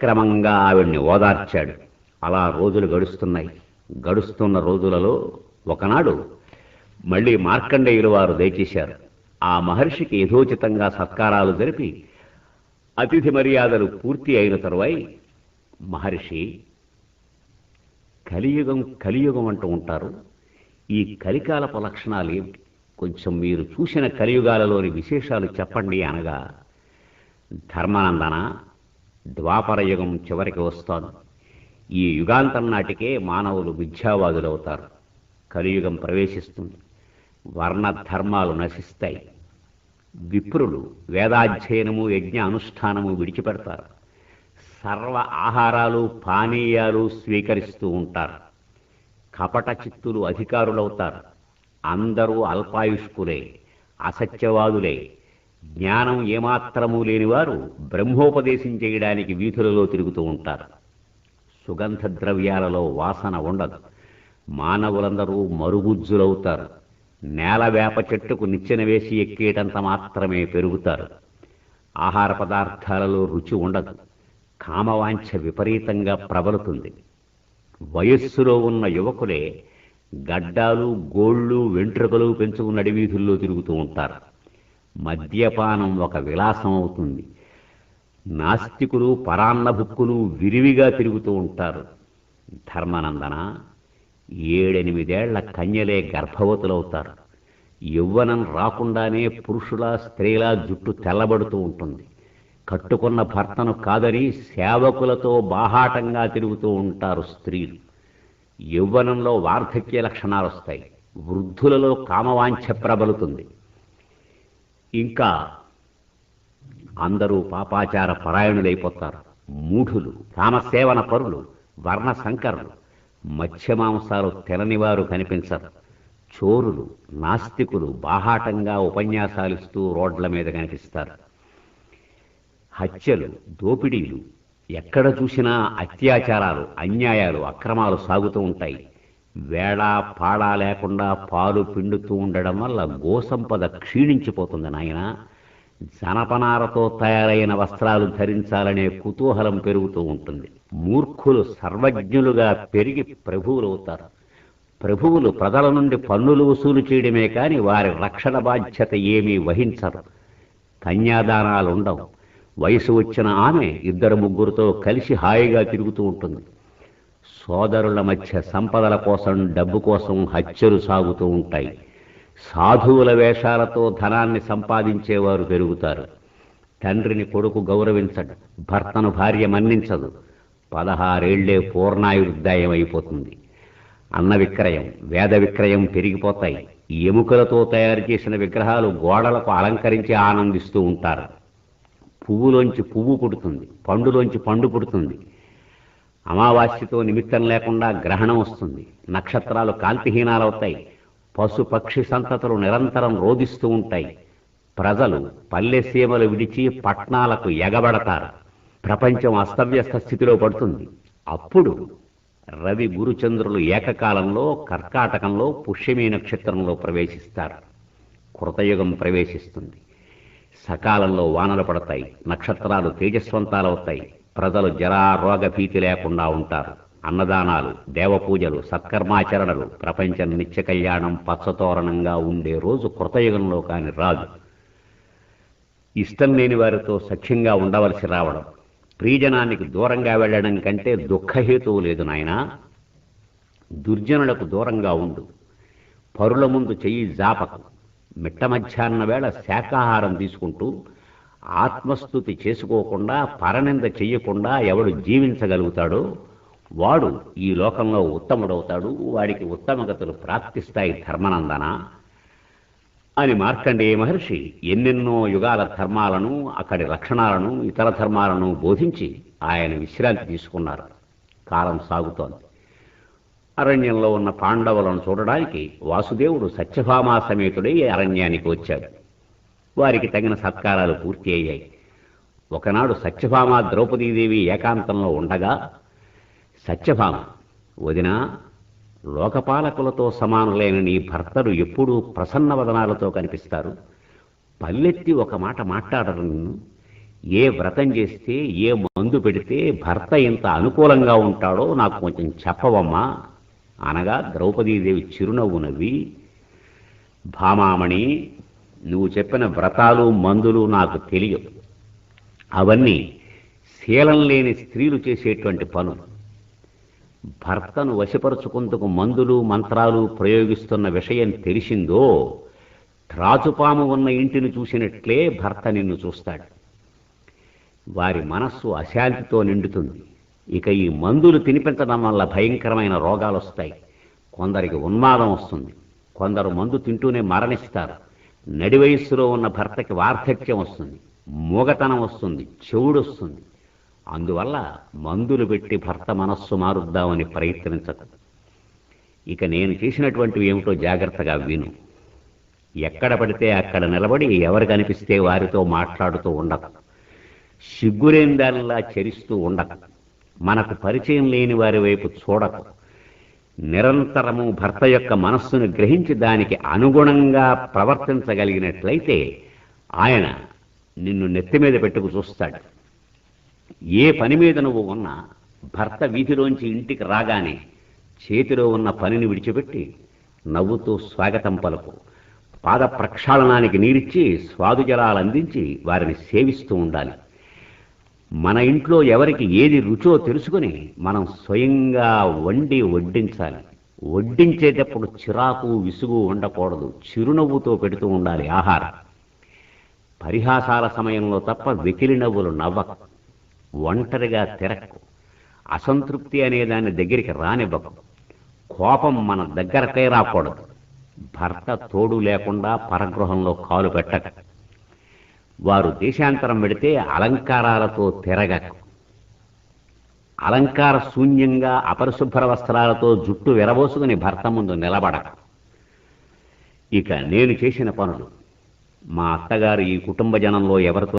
క్రమంగా ఆవిడ్ని ఓదార్చాడు. అలా రోజులు గడుస్తున్నాయి. గడుస్తున్న రోజులలో ఒకనాడు మళ్ళీ మార్కండేయులు వారు దయచేశారు. ఆ మహర్షికి యథోచితంగా సత్కారాలు జరిపి అతిథి మర్యాదలు పూర్తి అయిన తరువాయి మహర్షి కలియుగం కలియుగం అంటూ ఉంటారు. ఈ కలికాలపు లక్షణాలు ఏమిటి కొంచెం మీరు చూసిన కలియుగాలలోని విశేషాలు చెప్పండి అనగా ధర్మానందన? ద్వాపరయుగం చివరికి వస్తాను. ఈ యుగాంతం నాటికే మానవులు మిథ్యావాదులవుతారు. కలియుగం ప్రవేశిస్తుంది. వర్ణ ధర్మాలు నశిస్తాయి. విప్రులు వేదాధ్యయనము యజ్ఞ అనుష్ఠానము విడిచిపెడతారు. సర్వ ఆహారాలు పానీయాలు స్వీకరిస్తూ ఉంటారు. కపట చిత్తులు అధికారులవుతారు. అందరూ అల్పాయుష్కులే అసత్యవాదులే జ్ఞానం ఏమాత్రము లేనివారు బ్రహ్మోపదేశం చేయడానికి వీధులలో తిరుగుతూ ఉంటారు. సుగంధ ద్రవ్యాలలో వాసన ఉండదు. మానవులందరూ మరుగుజ్జులవుతారు నేల వేప చెట్టుకు నిచ్చెన వేసి ఎక్కేటంత మాత్రమే పెరుగుతారు. ఆహార పదార్థాలలో రుచి ఉండదు. కామవాంఛ విపరీతంగా ప్రబలుతుంది. వయస్సులో ఉన్న యువకులే గడ్డాలు గోళ్ళు వెంట్రుకలు పెంచుకున్న అడవీధుల్లో తిరుగుతూ ఉంటారు. మద్యపానం ఒక విలాసం అవుతుంది నాస్తికులు పరాన్నభుక్కులు విరివిగా తిరుగుతూ ఉంటారు. ధర్మానందన ఏడెనిమిదేళ్ళ కన్యలే గర్భవతులవుతారు. యవ్వనం రాకుండానే పురుషుల స్త్రీల జుట్టు తెల్లబడుతూ ఉంటుంది. కట్టుకున్న భర్తను కాదని సేవకులతో బాహాటంగా తిరుగుతూ ఉంటారు స్త్రీలు. యవ్వనంలో వార్ధక్య లక్షణాలు వస్తాయి వృద్ధులలో కామవాంఛ ప్రబలుతుంది. ఇంకా అందరూ పాపాచార పరాయణులైపోతారు. మూఢులు రామసేవన పరులు వర్ణ సంకరులు మత్స్యమాంసాలు తెలనివారు కనిపించరు. చోరులు నాస్తికులు బాహాటంగా ఉపన్యాసాలిస్తూ రోడ్ల మీద కనిపిస్తారు. హత్యలు దోపిడీలు ఎక్కడ చూసినా అత్యాచారాలు అన్యాయాలు అక్రమాలు సాగుతూ ఉంటాయి. వేళా పాడా లేకుండా పాలు పిండుతూ ఉండడం వల్ల గోసంపద క్షీణించిపోతుంది నాయన. జనపనారతో తయారైన వస్త్రాలు ధరించాలనే కుతూహలం పెరుగుతూ ఉంటుంది. మూర్ఖులు సర్వజ్ఞులుగా పెరిగి ప్రభువులవుతారు. ప్రభువులు ప్రజల నుండి పన్నులు వసూలు చేయడమే కాని వారి రక్షణ బాధ్యత ఏమీ వహించరు. కన్యాదానాలు ఉండవు వయసు వచ్చిన ఆమె ఇద్దరు ముగ్గురితో కలిసి హాయిగా తిరుగుతూ ఉంటుంది. సోదరుల మధ్య సంపదల కోసం డబ్బు కోసం హత్యలు సాగుతూ ఉంటాయి. సాధువుల వేషాలతో ధనాన్ని సంపాదించేవారు పెరుగుతారు. తండ్రిని కొడుకు గౌరవించడు భర్తను భార్య మన్నించదు. పదహారేళ్ళే పూర్ణాయుర్దాయం అయిపోతుంది అన్న విక్రయం వేద విక్రయం పెరిగిపోతాయి. ఎముకలతో తయారు చేసిన విగ్రహాలు గోడలకు అలంకరించి ఆనందిస్తూ ఉంటారు. పువ్వులోంచి పువ్వు పుడుతుంది పండులోంచి పండు పుడుతుంది. అమావాస్యతో నిమిత్తం లేకుండా గ్రహణం వస్తుంది. నక్షత్రాలు కాంతిహీనాలవుతాయి. పశుపక్షి సంతతులు నిరంతరం రోధిస్తూ ఉంటాయి. ప్రజలు పల్లె సీమలు విడిచి పట్నాలకు ఎగబడతారు. ప్రపంచం అస్తవ్యస్త స్థితిలో పడుతుంది. అప్పుడు రవి గురుచంద్రులు ఏకకాలంలో కర్కాటకంలో పుష్యమి నక్షత్రంలో ప్రవేశిస్తారు. కృతయుగం ప్రవేశిస్తుంది. సకాలంలో వానలు పడతాయి. నక్షత్రాలు తేజస్వంతాలవుతాయి. ప్రజలు జరా రోగ భీతి లేకుండా ఉంటారు. అన్నదానాలు దేవపూజలు సత్కర్మాచరణలు ప్రపంచం నిత్య కళ్యాణం పచ్చతోరణంగా ఉండే రోజు కృతయుగంలో కాని రాదు. ఇష్టం లేని వారితో సఖ్యంగా ఉండవలసి రావడం ప్రియజనానికి దూరంగా వెళ్ళడం కంటే దుఃఖహేతువు లేదు నాయనా. దుర్జనులకు దూరంగా ఉండు. పరుల ముందు చెయ్యి జాపకం. మిట్ట మధ్యాహ్న వేళ శాకాహారం తీసుకుంటూ ఆత్మస్థుతి చేసుకోకుండా పరనింద చెయ్యకుండా ఎవడు జీవించగలుగుతాడో వాడు ఈ లోకంలో ఉత్తముడవుతాడు వాడికి ఉత్తమగతులు ప్రాప్తిస్తాయి ధర్మనందన అని మార్కండేయ మహర్షి ఎన్నెన్నో యుగాల ధర్మాలను అక్కడి లక్షణాలను ఇతర ధర్మాలను బోధించి ఆయన విశ్రాంతి తీసుకున్నారు. కాలం సాగుతోంది. అరణ్యంలో ఉన్న పాండవులను చూడడానికి వాసుదేవుడు సత్యభామా సమేతుడై అరణ్యానికి వచ్చాడు. వారికి తగిన సత్కారాలు పూర్తి అయ్యాయి. ఒకనాడు సత్యభామ ద్రౌపదీదేవి ఏకాంతంలో ఉండగా సత్యభామ వదిన లోకపాలకులతో సమానులైన నీ భర్తలు ఎప్పుడూ ప్రసన్న వదనాలతో కనిపిస్తారు. పల్లెత్తి ఒక మాట మాట్లాడరు నిన్ను. ఏ వ్రతం చేస్తే ఏ మందు పెడితే భర్త ఇంత అనుకూలంగా ఉంటాడో నాకు కొంచెం చెప్పవమ్మా అనగా ద్రౌపదీదేవి చిరునవ్వు నవ్వి భామామణి నువ్వు చెప్పిన వ్రతాలు మందులు నాకు తెలియవు అవన్నీ శీలం లేని స్త్రీలు చేసేటువంటి పనులు భర్తను వశపరుచుకుందుకు మందులు మంత్రాలు ప్రయోగిస్తున్న విషయం తెలిసిందో త్రాచుపాము ఉన్న ఇంటిని చూసినట్లే భర్త నిన్ను చూస్తాడు. వారి మనస్సు అశాంతితో నిండుతుంది. ఇక ఈ మందులు తినిపించడం వల్ల భయంకరమైన రోగాలు వస్తాయి కొందరికి ఉన్మాదం వస్తుంది. కొందరు మందు తింటూనే మరణిస్తారు. నడి వయస్సులో ఉన్న భర్తకి వార్ధక్యం వస్తుంది మూగతనం వస్తుంది చెవుడు వస్తుంది. అందువల్ల మందులు పెట్టి భర్త మనస్సు మారుద్దామని ప్రయత్నించకు ఇక నేను చేసినటువంటివి ఏమిటో జాగ్రత్తగా విను. ఎక్కడ పడితే అక్కడ నిలబడి ఎవరు కనిపిస్తే వారితో మాట్లాడుతూ ఉండదు సిగ్గురేందానిలా చరిస్తూ ఉండకు. మనకు పరిచయం లేని వారి వైపు చూడకు. నిరంతరము భర్త యొక్క మనస్సును గ్రహించి దానికి అనుగుణంగా ప్రవర్తించగలిగినట్లయితే ఆయన నిన్ను నెత్తి మీద పెట్టుకు చూస్తాడు. ఏ పని మీద నువ్వు ఉన్నా భర్త వీధిలోంచి ఇంటికి రాగానే చేతిలో ఉన్న పనిని విడిచిపెట్టి నవ్వుతూ స్వాగతం పలుకు. పాద ప్రక్షాళనానికి నీరిచ్చి స్వాదుజలాలు అందించి వారిని సేవిస్తూ ఉండాలి. మన ఇంట్లో ఎవరికి ఏది రుచో తెలుసుకుని మనం స్వయంగా వండి వడ్డించాలి. వడ్డించేటప్పుడు చిరాకు విసుగు ఉండకూడదు. చిరునవ్వుతో పెడుతూ ఉండాలి ఆహారం. పరిహాసాల సమయంలో తప్ప వెకిలి నవ్వులు నవ్వకు. ఒంటరిగా తిరక్కు. అసంతృప్తి అనే దాని దగ్గరికి రానివ్వకు. కోపం మన దగ్గరకే రాకూడదు. భర్త తోడు లేకుండా పరగృహంలో కాలు పెట్టక. వారు దేశాంతరం పెడితే అలంకారాలతో తిరగక. అలంకార శూన్యంగా అపరిశుభ్ర వస్త్రాలతో జుట్టు విరబోసుకుని భర్త ముందు నిలబడక. ఇక నేను చేసిన పనులు. మా అత్తగారు ఈ కుటుంబ జనంలో ఎవరితో